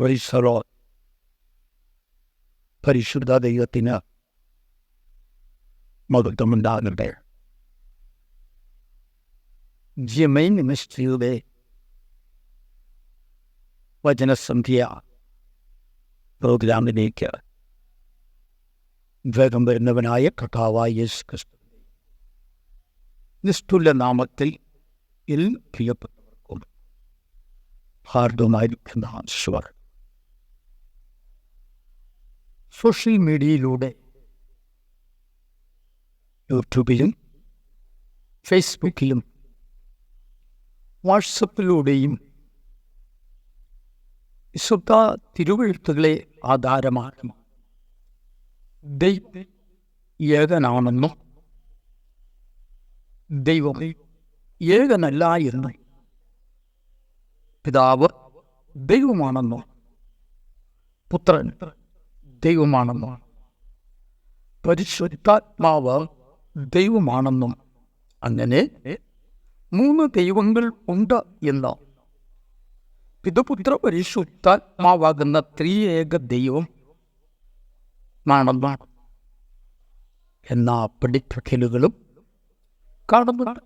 വൈസറോ പരിശുദ്ധ ദൈവത്തിന് മഹത്വമുണ്ടാകട്ടെ. ജിമൈൻ മിനിസ്ട്രിയുടെ വചനസന്ധ്യ പ്രോഗ്രാമിലേക്ക് വേഗം വരുന്നവനായ കഥാവായ യേശു ക്രിസ്തു. നിഷ്ഠുല നാമത്തിൽ ഇൽ പ്രിയപ്പെട്ടവർക്കും ഹാർദമായിരിക്കുന്ന സ്വർ സോഷ്യൽ മീഡിയയിലൂടെ. യൂട്യൂബിലും ഫേസ്ബുക്കിലും വാട്സപ്പിലൂടെയും വിശുദ്ധ തിരുവെഴുത്തുകളെ ആധാരമാക്കി ദൈവം ഏകനാണെന്നും ദൈവം ഏകനല്ല എന്നും പിതാവ് ദൈവമാണെന്നും പുത്രൻ ദൈവമാണെന്നും. പരിശുദ്ധാത്മാവ് ദൈവമാണെന്നും അങ്ങനെ മൂന്ന് ദൈവങ്ങൾ ഉണ്ട് എന്ന്. പിതപുത്ര പരിശുദ്ധാത്മാവാകുന്ന ത്രിയേക ദൈവം ആണെന്നാണ് എന്ന പഠിപ്പിക്കലുകളും കാണുന്നുണ്ട്.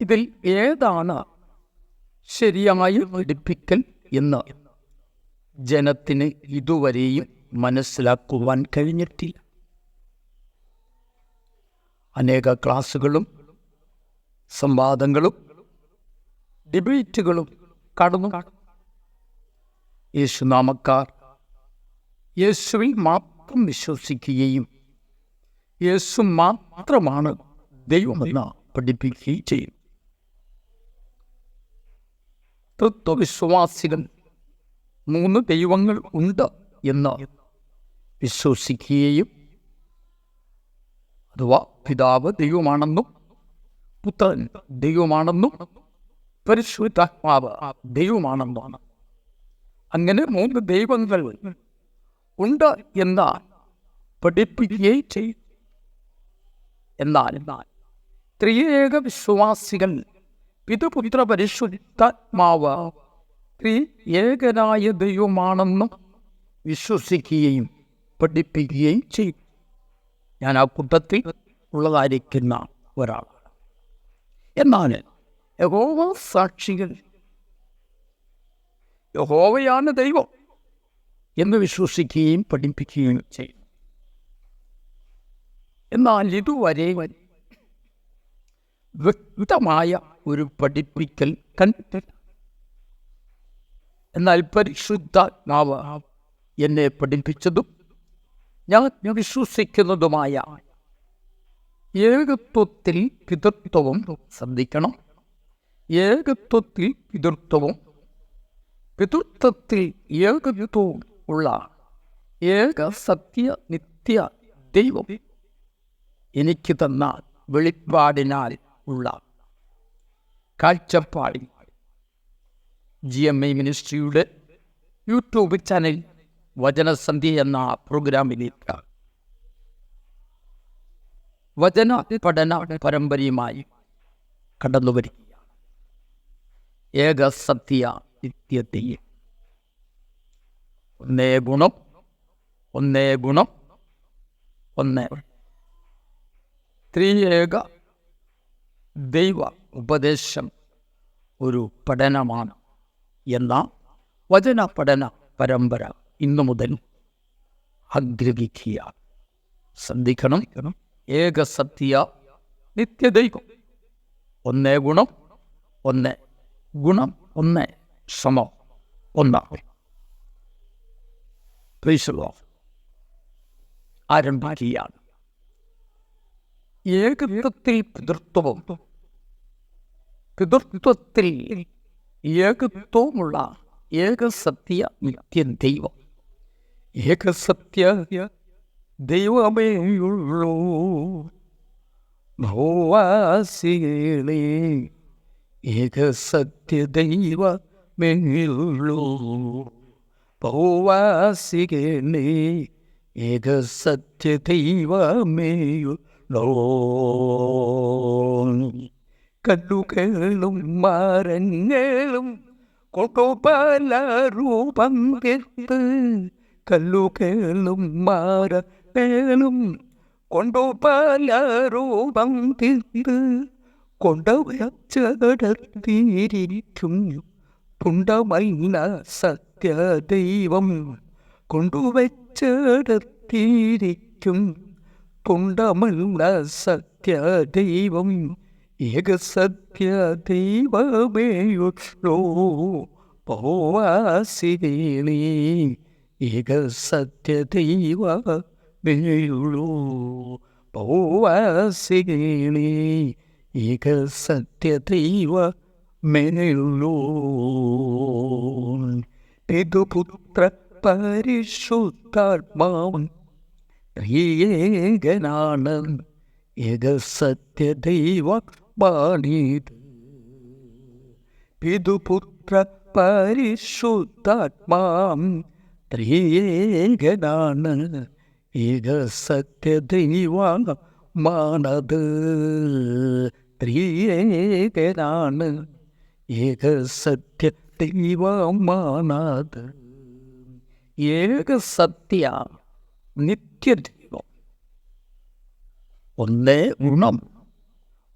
ഇതിൽ ഏതാണ് ശരിയായ പഠിപ്പിക്കൽ എന്ന്? ജനത്തിന് ഇതുവരെയും മനസ്സിലാക്കുവാൻ കഴിഞ്ഞിട്ടില്ല. അനേക ക്ലാസ്സുകളും സംവാദങ്ങളും ഡിബേറ്റുകളും കടന്നു. യേശുനാമക്കാർ യേശുവിൽ മാത്രം വിശ്വസിക്കുകയും യേശു മാത്രമാണ് ദൈവമെന്ന് പഠിപ്പിക്കുകയും ചെയ്യും തത്വവിശ്വാസികൾ മൂന്ന് ദൈവങ്ങൾ ഉണ്ട് എന്ന് വിശ്വസിക്കുകയും അഥവാ പിതാവ് ദൈവമാണെന്നും പുത്രൻ ദൈവമാണെന്നും പരിശുദ്ധാത്മാവ് ദൈവമാണെന്നാണ് അങ്ങനെ മൂന്ന് ദൈവങ്ങൾ ഉണ്ട് എന്ന് പഠിപ്പിക്കുകയും ചെയ്യും. എന്നാൽ ത്രിയേക വിശ്വാസികൾ പിതൃപുത്ര പരിശുദ്ധാത്മാവ് ഏകനായ ദൈവമാണെന്ന് വിശ്വസിക്കുകയും പഠിപ്പിക്കുകയും ചെയ്യും. ഞാൻ ആ കൂട്ടത്തിൽ ഉള്ളതായിരിക്കുന്ന ഒരാളാണ് എന്നാൽ യഹോവ സാക്ഷികൾ യഹോവയാണ് ദൈവം എന്ന് വിശ്വസിക്കുകയും പഠിപ്പിക്കുകയും ചെയ്യും. എന്നാൽ ഇതുവരെ വ്യക്തമായ ഒരു പഠിപ്പിക്കൽ കണ്ടിട്ടില്ല. എന്നാൽ പരിശുദ്ധാത്മാവ് എന്നെ പഠിപ്പിച്ചതും ഞാൻ വിശ്വസിക്കുന്നതുമായ ഏകത്വത്തിൽ പിതൃത്വവും ശ്രദ്ധിക്കണം. ഏകത്വത്തിൽ പിതൃത്വവും പിതൃത്വത്തിൽ ഏകത്വവും ഉള്ള ഏക സത്യ നിത്യ ദൈവം എനിക്ക് തന്ന വെളിപ്പാടിനാൽ ഉള്ള കാഴ്ചപ്പാടിൽ ജി എം ഐ മിനിസ്ട്രിയുടെ യൂട്യൂബ് ചാനൽ വചനസന്ധി എന്ന പ്രോഗ്രാമിലേക്ക് വചന പഠന പരമ്പരയുമായി കടന്നു വരികയാണ് ഏക സത്യ നിത്യത്തെ ഒന്നേ ഗുണം ഒന്നേ ഗുണം ഒന്നേ. ത്രിയേക ദൈവ ഉപദേശം ഒരു പഠനമാണ്. എന്ന വചന പഠന പരമ്പര ഇന്നു മുതൽ ആഗ്രഹിക്കുക ശ്രദ്ധിക്കണം. ഏക സത്യ നിത്യദൈവം. ഒന്നേ ഗുണം ഒന്ന് ഗുണം ഒന്ന് സമം ഒന്നാണ് ആരംഭിക്കുകയാണ് ഏകത്വത്തിൽ പിതൃത്വവും പിതൃത്വത്തിൽ ഏകത്വമുള്ള ഏകസത്യ നിത്യൻ ദൈവം. ഏകസത്യ ദൈവമേയുള്ളൂ ഭൂവാസികളെ ഏകസത്യ ദൈവമേയുള്ളൂ ഭൂവാസികളെ ഏകസത്യ ദൈവമേയുള്ളൂ കല്ലുകളും മരങ്ങളും കൊണ്ടുപല രൂപം തീർത്ത് കല്ലുകളും മാറേളും കൊണ്ടുപല രൂപം തീർത്ത് കൊണ്ടുവച്ചടത്തിയിരിക്കും തുണ്ടമല്ല സത്യദൈവം. കൊണ്ടുവച്ചടത്തിയിരിക്കും തുണ്ടമല്ല സത്യദൈവം. ഏക സത്യദൈവമേയുള്ളൂ പോവാസിരേളി ഏക സത്യദൈവമേയുള്ളൂ പോവാസിരേളി ഏക സത്യദൈവ മേയുള്ളൂ പിതുപുത്ര പരിശുദ്ധാത്മാവൻ ഏകനാണ് ഏക പിതുപുത്ര പരിശുദ്ധാത്മാം ത്രിയേകനാണ്. ഏക സത്യദൈവ മാണത് ത്രിയേകനാണ്. ഏക സത്യ ദൈവമാണത് ഏക സത്യ നിത്യദൈവം. ഒന്നേ ഗുണം.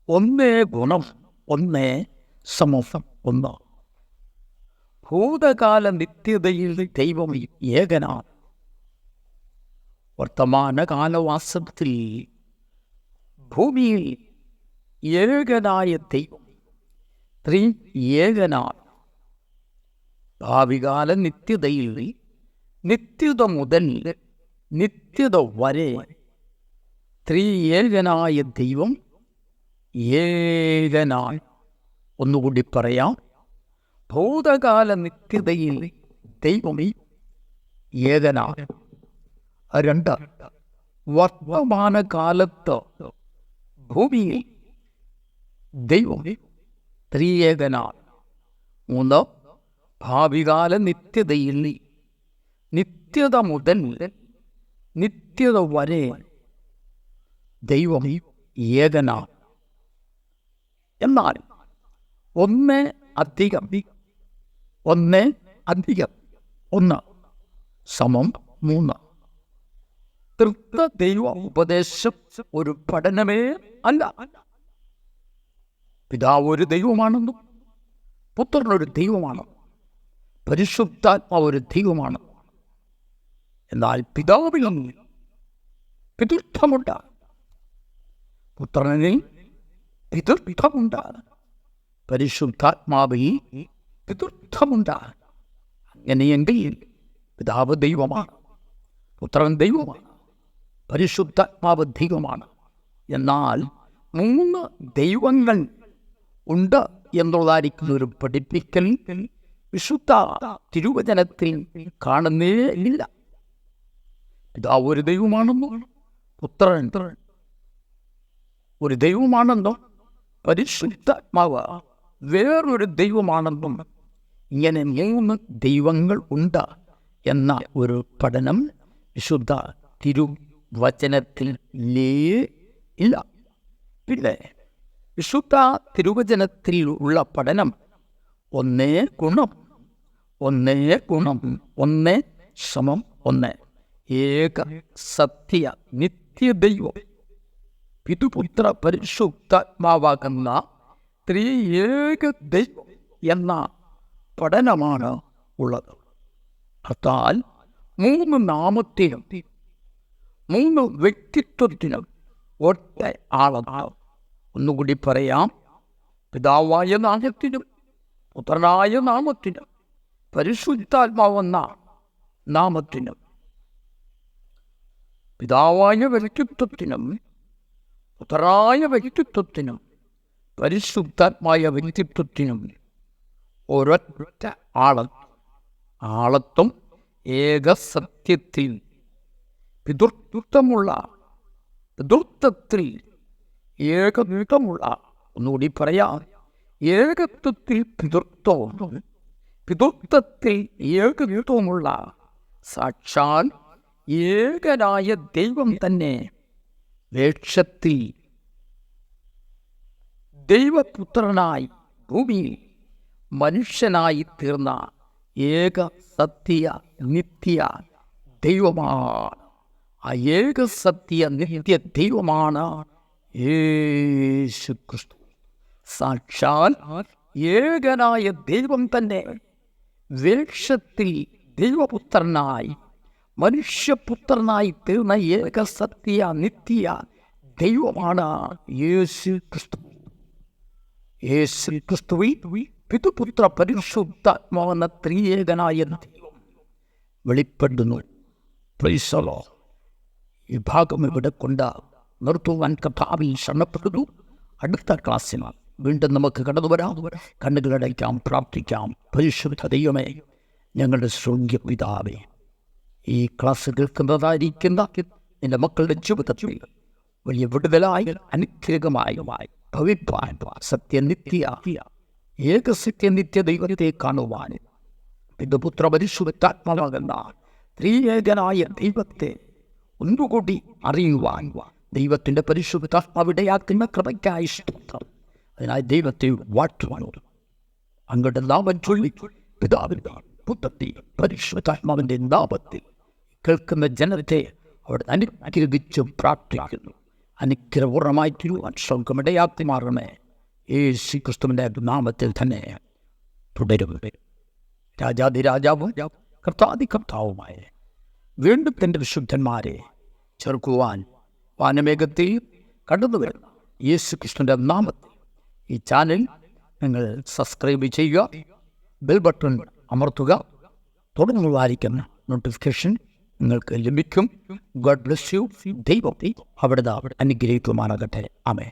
ഒന്നേ ഗുണം ഒന്നേ സമൂഹം ഒന്ന്. ഭൂതകാല നിത്യതയിൽ ദൈവം ഏകനാണ്. വർത്തമാനകാലവാസത്തിൽ ഭൂമിയിൽ ഏകനായ ദൈവം ത്രീ ഏകനാണ് ഭാവികാല നിത്യതയിൽ നിത്യത മുതൽ നിത്യത വരെ ത്രിയേകനായ ദൈവം ഏകനാണ് ഒന്നുകൂടി പറയാം. ഭൂതകാല നിത്യതയിൽ ദൈവമേ ഏകനാണ് രണ്ട് വർത്തമാനകാലത്ത് ഭൂമിയിൽ ദൈവമേ ത്രിയേകനാണ് മൂന്ന് ഭാവികാല നിത്യതയിൽ നിത്യത മുതൽ നിത്യത വരെ ദൈവം ഏകനാണ് എന്നാൽ ഒന്ന് അധികം ഒന്ന് അധികം ഒന്ന് സമം മൂന്ന്. തൃപ്ത ദൈവ ഉപദേശം ഒരു പഠനമേ അല്ല. പിതാവ് ഒരു ദൈവമാണെന്നും പുത്രൻ ഒരു ദൈവമാണ്. പരിശുദ്ധാത്മാവ് ഒരു ദൈവമാണ്. എന്നാൽ പിതാവിൽ പിതൃത്വമുണ്ട്. പുത്രനിൽ പിതൃത്വമുണ്ട് പരിശുദ്ധാത്മാവിൽ പിതൃത്വമുണ്ട് അങ്ങനെയെങ്കിൽ പിതാവ് ദൈവമാണ് പുത്രൻ ദൈവമാണ് പരിശുദ്ധാത്മാവ് ദൈവമാണ്. എന്നാൽ മൂന്ന് ദൈവങ്ങൾ ഉണ്ട് എന്നുള്ളതായിരിക്കുന്ന ഒരു പഠിപ്പിക്കൽ. വിശുദ്ധ തിരുവചനത്തിൽ കാണുന്നേ ഇല്ല. പിതാവ് ഒരു ദൈവമാണെന്നോ പുത്രൻ ഒരു ദൈവമാണെന്നോ പരിശുദ്ധാത്മാവ് വേറൊരു ദൈവമാണെന്നും ഇങ്ങനെ മൂന്ന് ദൈവങ്ങൾ ഉണ്ട് എന്ന ഒരു പഠനം വിശുദ്ധ തിരുവചനത്തിൽ ഇല്ല. പിന്നെ വിശുദ്ധ തിരുവചനത്തിൽ ഉള്ള പഠനം ഒന്നേ ഗുണം ഒന്നേ ഗുണം ഒന്നേ ശ്രമം ഒന്ന് ഏക സത്യ നിത്യദൈവം പിതുപുത്ര പരിശുദ്ധാത്മാവാകുന്ന ത്രിയേക ദൈവം എന്ന പഠനമാണ് ഉള്ളത് അർത്ഥാൽ മൂന്ന് നാമത്തിനും മൂന്ന് വ്യക്തിത്വത്തിനും ഒറ്റ ആളാണ് ഒന്നുകൂടി പറയാം പിതാവായ നാമത്തിനും പുത്രനായ നാമത്തിനും പരിശുദ്ധാത്മാവെന്ന നാമത്തിനും പിതാവായ വ്യക്തിത്വത്തിനും പുത്രനായ വ്യക്തിത്വത്തിനും പരിശുദ്ധാത്മായ വ്യക്തിത്വത്തിനും ഒരൊറ്റ ആള ആളത്വം ഏകസത്യത്തിൽ പിതൃത്വമുള്ള പിതൃത്വത്തിൽ ഏകത്വമുള്ള ഒന്നുകൂടി പറയാം ഏകത്വത്തിൽ പിതൃത്വവും പിതൃത്വത്തിൽ ഏകത്വമുള്ള സാക്ഷാൽ ഏകനായ ദൈവം തന്നെ വേഷത്തിൽ ദൈവപുത്രനായി ഭൂമിയിൽ മനുഷ്യനായി തീർന്ന ഏക സത്യ നിത്യ ദൈവമാണ്. ആ ഏക സത്യ നിത്യ ദൈവമാണ് യേശു ക്രിസ്തു സാക്ഷാൽ ഏകനായ ദൈവം തന്നെ വേഷത്തിൽ ദൈവപുത്രനായി മനുഷ്യപുത്രനായി തീർന്ന ഏക സത്യ നിത്യ ദൈവമാണ് യേശു ക്രിസ്തു യേശു ക്രിസ്തുവി പിതുപുത്ര പരിശുദ്ധാത്മാവെന്ന ത്രിയേകനായ ദൈവം വെളിപ്പെടുന്നു. പ്രൈസലോ ഈ ഇവിടെ കൊണ്ട് നിർത്തുവാൻ കഥാവിൽ ശ്രമപ്പെടുന്നു. അടുത്ത ക്ലാസ്സിൽ വീണ്ടും നമുക്ക് കടന്നു വരാം. കണ്ണുകളടയ്ക്കാം പ്രാർത്ഥിക്കാം. പരിശുദ്ധ ദൈവമേ ഞങ്ങളുടെ ശൃംഗ്യ പിതാവേ ഈ ക്ലാസ് കേൾക്കുന്നതായിരിക്കുന്ന എന്റെ മക്കളുടെ ജീവിതത്തിൽ വലിയ വിടുതലായി അനുഗ്രഹമായി ഭവിപ്പാൻ സത്യനിത്യ ഏക സത്യനിത്യ ദൈവത്തെ കാണുവാൻ പിതൃപുത്ര പരിശുദ്ധാത്മാവാകുന്ന ത്രിയേകനായ ദൈവത്തെ ഒന്നുകൂടി അറിയുവാൻ ദൈവത്തിന്റെ പരിശുദ്ധാത്മാവിടയാക്കുന്ന കൃപയ്ക്കായി സ്തോത്രം. അതിനായി ദൈവത്തെ വാട്ടുവാനോ അങ്ങോട്ട് നാമം ചൊല്ലി പിതാവിന്റെ പുത്രത്തെ പരിശുദ്ധാത്മാവിന്റെ നാമത്തിൽ കേൾക്കുന്ന ജനത്തെ അവിടെ അനുഗ്രഹിച്ചും പ്രാർത്ഥിക്കുന്നു. അനുഗ്രഹപൂർണമായി തിരുവാൻ സ്വർഗമിടയാക്കി മാറണമേ. യേശു ക്രിസ്തുവിന്റെ നാമത്തിൽ തന്നെ തുടരും. രാജാതിരാജാവും കർത്താതി കർത്താവുമായ വീണ്ടും തന്റെ വിശുദ്ധന്മാരെ ചെറുക്കുവാൻ വാനമേഘത്തിൽ കടന്നു വരുന്ന. യേശു കൃഷ്ണന്റെ നാമത്തിൽ ഈ ചാനൽ നിങ്ങൾ സബ്സ്ക്രൈബ് ചെയ്യുക ബെൽ ബട്ടൺ അമർത്തുക തുടർന്ന് വായിക്കുന്ന നോട്ടിഫിക്കേഷൻ. നിങ്ങൾക്ക് ലഭിക്കും. ഗോഡ് ബ്ലസ് യു ദൈവം അവിടെ അനുഗ്രഹിക്കുമാറാകട്ടെ. ആമേ